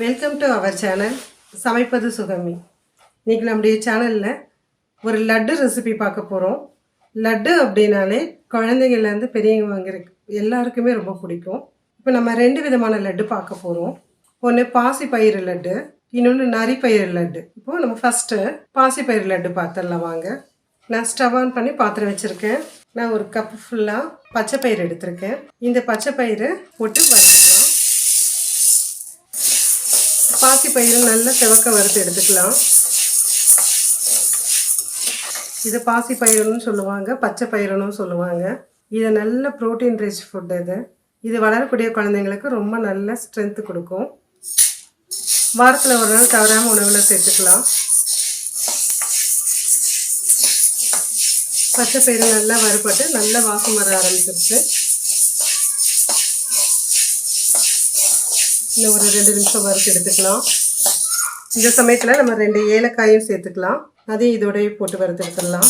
Welcome to our channel சமைப்பது சுகமி. இன்றைக்கி நம்முடைய சேனலில் ஒரு லட்டு ரெசிபி பார்க்க போகிறோம் லட்டு அப்படின்னாலே குழந்தைங்கள்லேருந்து பெரியவங்க வாங்குற எல்லாருக்குமே ரொம்ப பிடிக்கும். இப்போ நம்ம ரெண்டு விதமான லட்டு பார்க்க போகிறோம் ஒன்று பாசி பயிறு லட்டு இன்னொன்று நரி பயிறு லட்டு. இப்போது நம்ம ஃபஸ்ட்டு பாசி பயிறு லட்டு பார்த்துடலாம் வாங்க. நான் ஸ்டவ் ஆன் பண்ணி பாத்திரம் வச்சுருக்கேன். நான் ஒரு கப் ஃபுல்லாக பச்சை பயிறு எடுத்திருக்கேன். இந்த பச்சை பயிறு போட்டு வறுத்துக்கலாம் பாசி பயிறு நல்லா செவக்க வறுத்து எடுத்துக்கலாம். இது பாசி பயிறுன்னு சொல்லுவாங்க பச்சை பயிறுன்னு சொல்லுவாங்க. இது நல்ல ப்ரோட்டீன் ரிச் ஃபுட் இது. இது வளரக்கூடிய குழந்தைங்களுக்கு ரொம்ப நல்ல ஸ்ட்ரென்த் கொடுக்கும். வாரத்தில் ஒரு நாள் தவறாமல் உணவில் சேர்த்துக்கலாம். பச்சை பயிறு நல்லா வறுபட்டு நல்லா வாசம் வர ஆரம்பிச்சிருச்சு. இன்னும் ஒரு ரெண்டு நிமிஷம் வறுத்து எடுத்துக்கலாம். இந்த சமயத்தில் நம்ம ரெண்டு ஏலக்காயும் சேர்த்துக்கலாம். அதையும் இதோடய போட்டு வறுத்து எடுத்துடலாம்.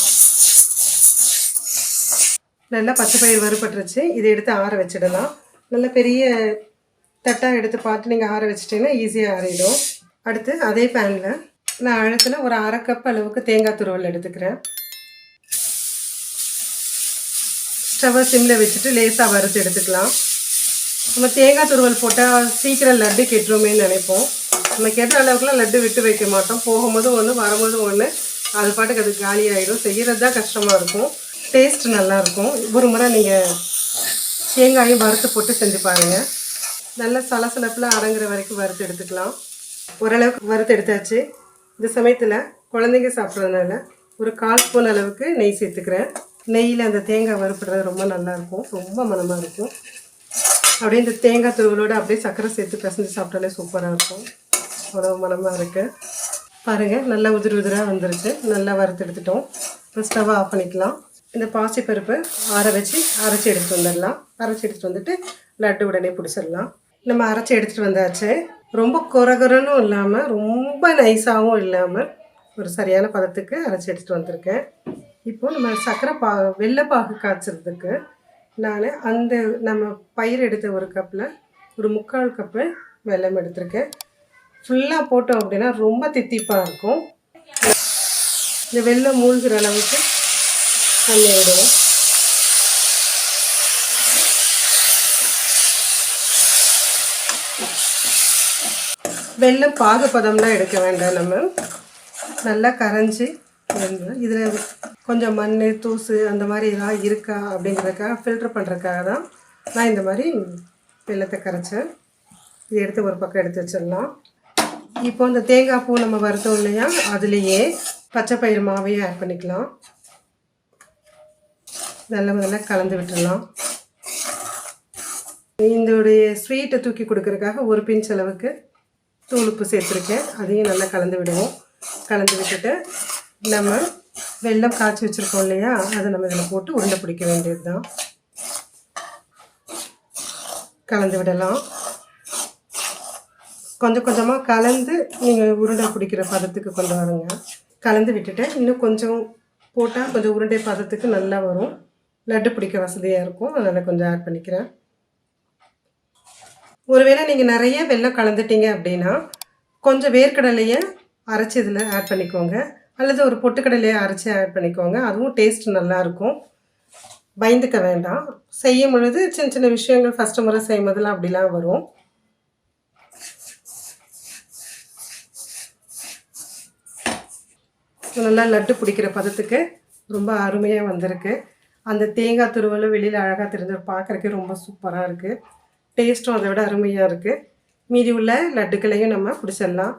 நல்லா பச்சை பயிர் வறுபட்டுருச்சு. இதை எடுத்து ஆற வச்சிடலாம். நல்ல பெரிய தட்டாக எடுத்து பார்த்து நீங்கள் ஆற வச்சிட்டிங்கன்னா ஈஸியாக ஆறிடும். அடுத்து அதே பேனில் நான் அழுத்தின ஒரு அரை கப் அளவுக்கு தேங்காய் துருவல் எடுத்துக்கிறேன். ஸ்டவ்வை சிம்மில் வச்சுட்டு லேசாக வறுத்து எடுத்துக்கலாம். நம்ம தேங்காய் துருவல் போட்டால் சீக்கிரம் லட்டு கெட்டுருமே நினைப்போம். நம்ம கெட்ட அளவுக்குலாம் லட்டு விட்டு வைக்க மாட்டோம். போகும்போது ஒன்று வரும்போது ஒன்று அது பாட்டுக்கு அது காலி ஆகிடும் செய்கிறது தான் கஷ்டமாக இருக்கும். டேஸ்ட் நல்லாயிருக்கும் ஒரு முறை நீங்கள் தேங்காயும் வறுத்து போட்டு செஞ்சு பாருங்கள் நல்லா சலசலப்பில் அடங்குற வரைக்கும் வறுத்து எடுத்துக்கலாம். ஓரளவுக்கு வறுத்து எடுத்தாச்சு. இந்த சமயத்தில் குழந்தைங்க சாப்பிட்றதுனால ஒரு கால் ஸ்பூன் அளவுக்கு நெய் சேர்த்துக்கிறேன். நெய்யில் அந்த தேங்காய் வறுப்புறது ரொம்ப நல்லாயிருக்கும் ரொம்ப மனமாக இருக்கும். அப்படியே இந்த தேங்காய் துருவலோடு அப்படியே சர்க்கரை சேர்த்து பிசைஞ்சு சாப்பிட்டாலே சூப்பராக இருக்கும். அவ்வளோ மனமாக இருக்குது பாருங்கள் நல்லா உதிர் உதிராக வந்துருச்சு. நல்லா வறுத்து எடுத்துட்டோம். இப்போ ஸ்டவ்வை ஆஃப் பண்ணிக்கலாம். இந்த பாசிப்பருப்பு ஆற வச்சு அரைச்சி எடுத்துகிட்டு வந்துடலாம். அரைச்சி எடுத்துகிட்டு வந்துட்டு லட்டு உடனே பிடிச்சிடலாம். நம்ம அரைச்சி எடுத்துகிட்டு வந்தாச்சு. ரொம்ப குறகுறனும் இல்லாமல் ரொம்ப நைஸாகவும் இல்லாமல் ஒரு சரியான பதத்துக்கு அரைச்சி எடுத்துகிட்டு வந்திருக்கேன். இப்போது நம்ம சர்க்கரை பா வெள்ளைப்பாகு காய்ச்சறதுக்கு நான் அந்த நம்ம பயிர் எடுத்த ஒரு கப்பில் ஒரு முக்கால் கப்பு வெல்லம் எடுத்திருக்கேன். ஃபுல்லாக போட்டோம் அப்படின்னா ரொம்ப தித்திப்பாக இருக்கும். இந்த வெள்ளம் மூழ்கிற அளவுக்கு தண்ணி விடுவோம். வெள்ளம் பாகுபதம்லாம் எடுக்க வேண்டாம் நம்ம. நல்லா கரைஞ்சி இதில் கொஞ்சம் மண் தூசு அந்த மாதிரி இதெல்லாம் இருக்கா அப்படிங்கிறதுக்காக ஃபில்ட்ரு பண்ணுறதுக்காக தான் நான் இந்த மாதிரி வெள்ளத்தை கரைச்சேன். இதை எடுத்து ஒரு பக்கம் எடுத்து வச்சிடலாம். இப்போ இந்த தேங்காய் பூ நம்ம வறுத்தோம் இல்லையா அதுலேயே பச்சை பயிறு மாவையும் ஆட் பண்ணிக்கலாம். நல்ல முதல்ல கலந்து விட்டுடலாம். இதோடைய ஸ்வீட்டை தூக்கி கொடுக்கறதுக்காக ஒரு பிஞ்ச் அளவுக்கு தூளுப்பு சேர்த்துருக்கேன். அதையும் நல்லா கலந்து விடுவோம். கலந்து விட்டுட்டு நம்ம வெல்லம் காய்ச்சி வச்சுருக்கோம் இல்லையா? அதை நம்ம இதில் போட்டு உருண்டை பிடிக்க வேண்டியது தான் கலந்து விடலாம். கொஞ்சம் கொஞ்சமாக கலந்து நீங்கள் உருண்டை பிடிக்கிற பதத்துக்கு கொண்டு வரங்க. கலந்து விட்டுட்டு இன்னும் கொஞ்சம் போட்டால் கொஞ்சம் உருண்டை பதத்துக்கு நல்லா வரும். லட்டு பிடிக்க வசதியாக இருக்கும். அதனால் கொஞ்சம் ஆட் பண்ணிக்கிறேன். ஒருவேளை நீங்கள் நிறைய வெள்ளம் கலந்துட்டீங்க அப்படின்னா கொஞ்சம் வேர்க்கடலையை அரைச்சி இதில் ஆட் பண்ணிக்கோங்க. அல்லது ஒரு பொட்டுக்கடலையை அரைச்சி ஆட் பண்ணிக்கோங்க. அதுவும் டேஸ்ட் நல்லாயிருக்கும். பயந்துக்க வேண்டாம். செய்யும் பொழுது சின்ன சின்ன விஷயங்கள் ஃபஸ்ட்டு முறை செய்யும் போதெல்லாம் அப்படிலாம் வரும். நல்லா லட்டு பிடிக்கிற பதத்துக்கு ரொம்ப அருமையாக வந்திருக்கு. அந்த தேங்காய் துருவலும் வெளியில் அழகாக தெரிஞ்சு பார்க்குறக்கே ரொம்ப சூப்பராக இருக்குது டேஸ்ட்டும் அதை விட அருமையாக இருக்குது மீதி உள்ள லட்டுக்களையும் நம்ம பிடிச்சிடலாம்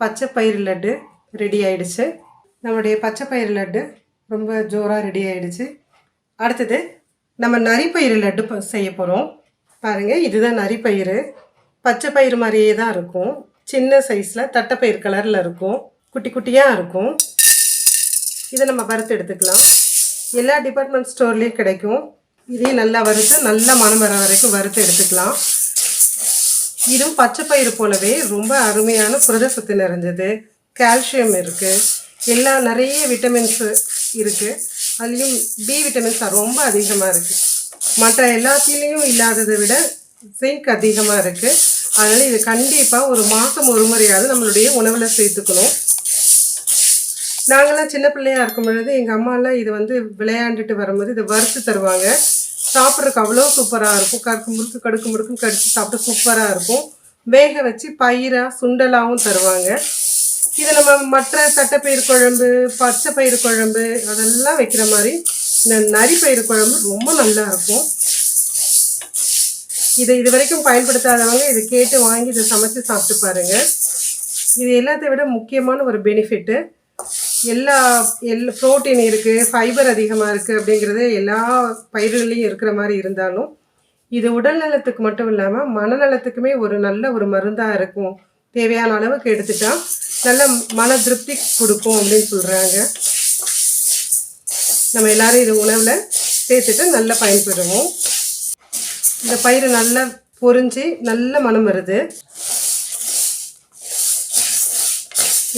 பச்சை பயிர் லட்டு ரெடி ஆயிடுச்சு. நம்மளுடைய பச்சை பயிறு லட்டு ரொம்ப ஜோராக ரெடி ஆயிடுச்சு. அடுத்தது நம்ம நரிப்பயிறு லட்டு ப- செய்ய போகிறோம் பாருங்கள் இதுதான் நரிப்பயிறு. பச்சை பயிறு மாதிரியே தான் இருக்கும். சின்ன சைஸில் தட்டைப்பயிறு கலரில் இருக்கும். குட்டி குட்டியாக இருக்கும். இதை நம்ம வறுத்து எடுத்துக்கலாம். எல்லா டிபார்ட்மெண்ட் ஸ்டோர்லேயும் கிடைக்கும். இதையும் நல்லா வறுத்து நல்லா மனம் வர வரைக்கும் வறுத்து எடுத்துக்கலாம். இதுவும் பச்சை பயிறு போலவே ரொம்ப அருமையான புரத சத்து நிறைஞ்சது. கால்சியம் இருக்குது எல்லா நிறைய விட்டமின்ஸு இருக்குது அதுலேயும் பி விட்டமின்ஸ் ரொம்ப அதிகமாக இருக்குது மற்ற எல்லாத்துலேயும் இல்லாததை விட ஜிங்க் அதிகமாக இருக்குது அதனால் இது கண்டிப்பாக ஒரு மாதம் ஒரு முறையாவது நம்மளுடைய உணவில் சேர்த்துக்கணும். நாங்களாம் சின்ன பிள்ளையா இருக்கும் பொழுது எங்கள் அம்மாலாம் இது வந்து விளையாண்டுட்டு வரும்போது இதை வறுத்து தருவாங்க. சாப்பிட்றதுக்கு அவ்வளோ சூப்பராக இருக்கும். கருக்கு முறுக்கு கடுக்கு முறுக்குன்னு கடிச்சு சாப்பிட்டு சூப்பராக இருக்கும். வேக வச்சு பயிராக சுண்டலாகவும் தருவாங்க. இது நம்ம மற்ற தட்டைப்பயிறு குழம்பு பச்சை பயிறு குழம்பு அதெல்லாம் வைக்கிற மாதிரி இந்த நரி குழம்பு ரொம்ப நல்லா இருக்கும். இதை இது வரைக்கும் பயன்படுத்தாதவங்க இதை கேட்டு வாங்கி இதை சமைச்சு சாப்பிட்டு பாருங்க. இது எல்லாத்தை விட முக்கியமான ஒரு பெனிஃபிட்டு எல்லா எல் ப்ரோட்டீன் இருக்குது ஃபைபர் அதிகமாக இருக்குது அப்படிங்கிறது எல்லா பயிர்கள்லேயும் இருக்கிற மாதிரி இருந்தாலும் இது உடல் நலத்துக்கு மட்டும் இல்லாமல் மனநலத்துக்குமே ஒரு நல்ல ஒரு மருந்தாக இருக்கும். தேவையான அளவுக்கு எடுத்துட்டா நல்ல மன திருப்தி கொடுக்கும் அப்படின்னு சொல்கிறாங்க நம்ம எல்லாரும் இது உணவில் சேர்த்துட்டு நல்லா பயன்பெறுவோம் இந்த பயிர் நல்லா பொரிஞ்சு நல்ல மனம் வருது.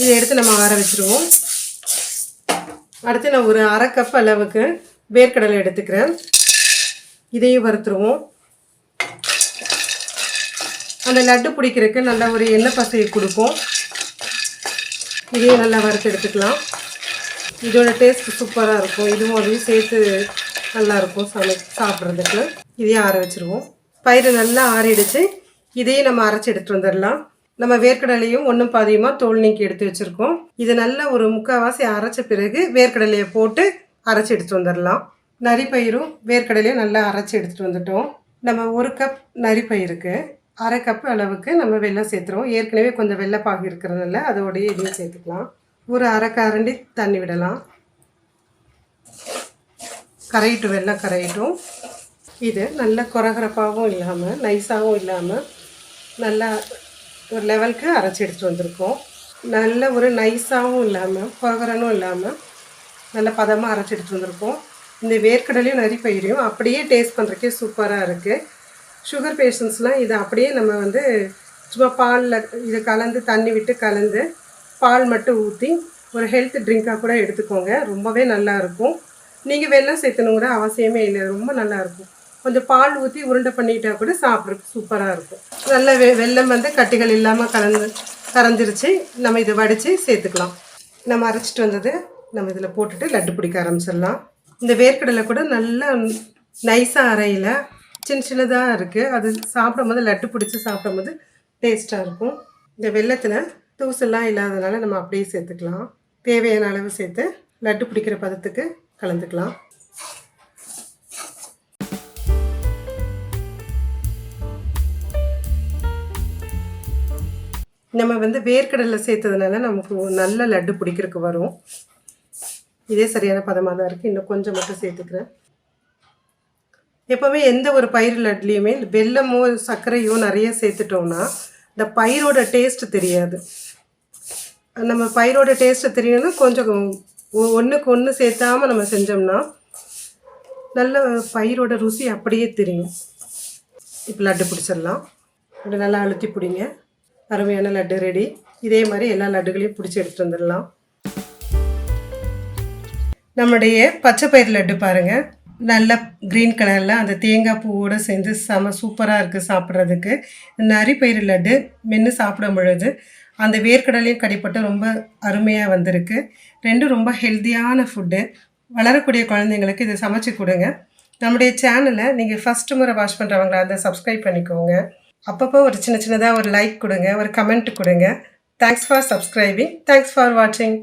இதை எடுத்து நம்ம ஆற வச்சுருவோம். அடுத்து நான் ஒரு அரை கப் அளவுக்கு வேர்க்கடலை எடுத்துக்கிறேன். இதையும் வறுத்துருவோம். அந்த லட்டு பிடிக்கிறதுக்கு நல்ல ஒரு எண்ணெய் பசையை கொடுக்கும் இதையும் நல்லா வறுத்து எடுத்துக்கலாம். இதோட டேஸ்ட் சூப்பராக இருக்கும். இதுவும் அதையும் சேர்த்து நல்லா இருக்கும் சமை சாப்பிட்றதுக்கு. இதையும் ஆற வச்சுருவோம். பயிறு நல்லா ஆறிடுச்சு. இதையும் நம்ம அரைச்சி எடுத்துகிட்டு வந்துடலாம். நம்ம வேர்க்கடலையும் ஒன்றும் பாதியமாக தோல் நீக்கி எடுத்து வச்சுருக்கோம். இது நல்லா ஒரு முக்கால்வாசி அரைச்ச பிறகு வேர்க்கடலையை போட்டு அரைச்சி எடுத்துகிட்டு வந்துடலாம். நரிப்பயிரும் வேர்க்கடலையும் நல்லா அரைச்சி எடுத்துகிட்டு வந்துட்டோம். நம்ம ஒரு கப் நரிப்பயிருக்கு அரை கப் அளவுக்கு நம்ம வெள்ளம் சேர்த்துருவோம். ஏற்கனவே கொஞ்சம் வெள்ளைப்பாகு இருக்கிறதுனால அதோடய இதையும் சேர்த்துக்கலாம். ஒரு அரை கரண்டி தண்ணி விடலாம். கரையிட்டும் வெள்ளம் கரையிட்டும். இது நல்ல குறகுறப்பாகவும் இல்லாமல் நைஸாகவும் இல்லாமல் நல்லா ஒரு லெவலுக்கு அரைச்சி எடுத்துகிட்டு வந்திருக்கோம். நல்ல ஒரு நைஸாகவும் இல்லாமல் குறகுறனும் இல்லாமல் நல்ல பதமாக அரைச்சி எடுத்துகிட்டு வந்திருக்கோம். இந்த வேர்க்கடலையும் நரிப்பயிரையும் அப்படியே டேஸ்ட் பண்ணுறக்கே சூப்பராக இருக்குது சுகர் பேஷண்ட்ஸ்லாம் இதை அப்படியே நம்ம வந்து சும்மா பாலில் இதை கலந்து தண்ணி விட்டு கலந்து பால் மட்டும் ஊற்றி ஒரு ஹெல்த் ட்ரிங்காக கூட எடுத்துக்கோங்க. ரொம்பவே நல்லா இருக்கும். நீங்கள் வெள்ளம் சேர்த்தணும் கூட அவசியமே இல்லை. ரொம்ப நல்லாயிருக்கும் கொஞ்சம் பால் ஊற்றி உருண்டை பண்ணிக்கிட்டா கூட சாப்பிட்றதுக்கு சூப்பராக இருக்கும். நல்ல வெ வெள்ளம் வந்து கட்டிகள் இல்லாமல் கலந்து கரைஞ்சிருச்சு. நம்ம இதை வடித்து சேர்த்துக்கலாம். நம்ம அரைச்சிட்டு வந்தது நம்ம இதில் போட்டுட்டு லட்டு பிடிக்க ஆரம்பிச்சிடலாம். இந்த வேர்க்கடலை கூட நல்லா நைஸாக அரையில். சின்ன சின்னதாக இருக்குது அது சாப்பிடும்போது லட்டு பிடிச்சி சாப்பிடும்போது டேஸ்ட்டாக இருக்கும். இந்த வெள்ளத்தில் தூசெல்லாம் இல்லாததுனால நம்ம அப்படியே சேர்த்துக்கலாம். தேவையான அளவு சேர்த்து லட்டு பிடிக்கிற பதத்துக்கு கலந்துக்கலாம். நம்ம வந்து வேர்க்கடலை சேர்த்ததுனால நமக்கு நல்ல லட்டு பிடிக்கிறதுக்கு வரும். இதே சரியான பதமாக தான் இருக்குது இன்னும் கொஞ்சம் மட்டும் சேர்த்துக்கிறேன். எப்போவுமே எந்த ஒரு பயிர் லட்லேயுமே வெல்லமோ சர்க்கரையோ நிறைய சேர்த்துட்டோம்னா இந்த பயிரோட டேஸ்ட் தெரியாது. நம்ம பயிரோட டேஸ்ட்டு தெரியணும்னா கொஞ்சம் ஒ- ஒன்று சேர்த்தாம நம்ம செஞ்சோம்னா நல்ல பயிரோட ருசி அப்படியே தெரியும். இப்போ லட்டு பிடிச்சிடலாம். இப்படி நல்லா அழுத்தி பிடிங்க. அருமையான லட்டு ரெடி இதே மாதிரி எல்லா லட்டுகளையும் பிடிச்சி எடுத்துகிட்டு வந்துடலாம். நம்முடைய பச்சை பயிர் லட்டு பாருங்கள் நல்ல க்ரீன் கலரில் அந்த தேங்காய் பூவோடு சேர்ந்து செம சூப்பராக இருக்குது சாப்பிட்றதுக்கு. நரி பயிர் லட்டு மென்று சாப்பிடும் பொழுது அந்த வேர்க்கடலையும் கடிப்பட்டு ரொம்ப அருமையாக வந்திருக்கு. ரெண்டும் ரொம்ப ஹெல்த்தியான ஃபுட்டு வளரக்கூடிய குழந்தைங்களுக்கு இதை சமைச்சு கொடுங்க. நம்முடைய சேனலை நீங்கள் ஃபஸ்ட்டு முறை வாட்ச் பண்ணுறவங்களா அதை சப்ஸ்கிரைப் பண்ணிக்கோங்க. அப்பப்போ ஒரு சின்ன சின்னதாக ஒரு லைக் கொடுங்க ஒரு கமெண்ட் கொடுங்க. Thanks for subscribing thanks for வாட்சிங்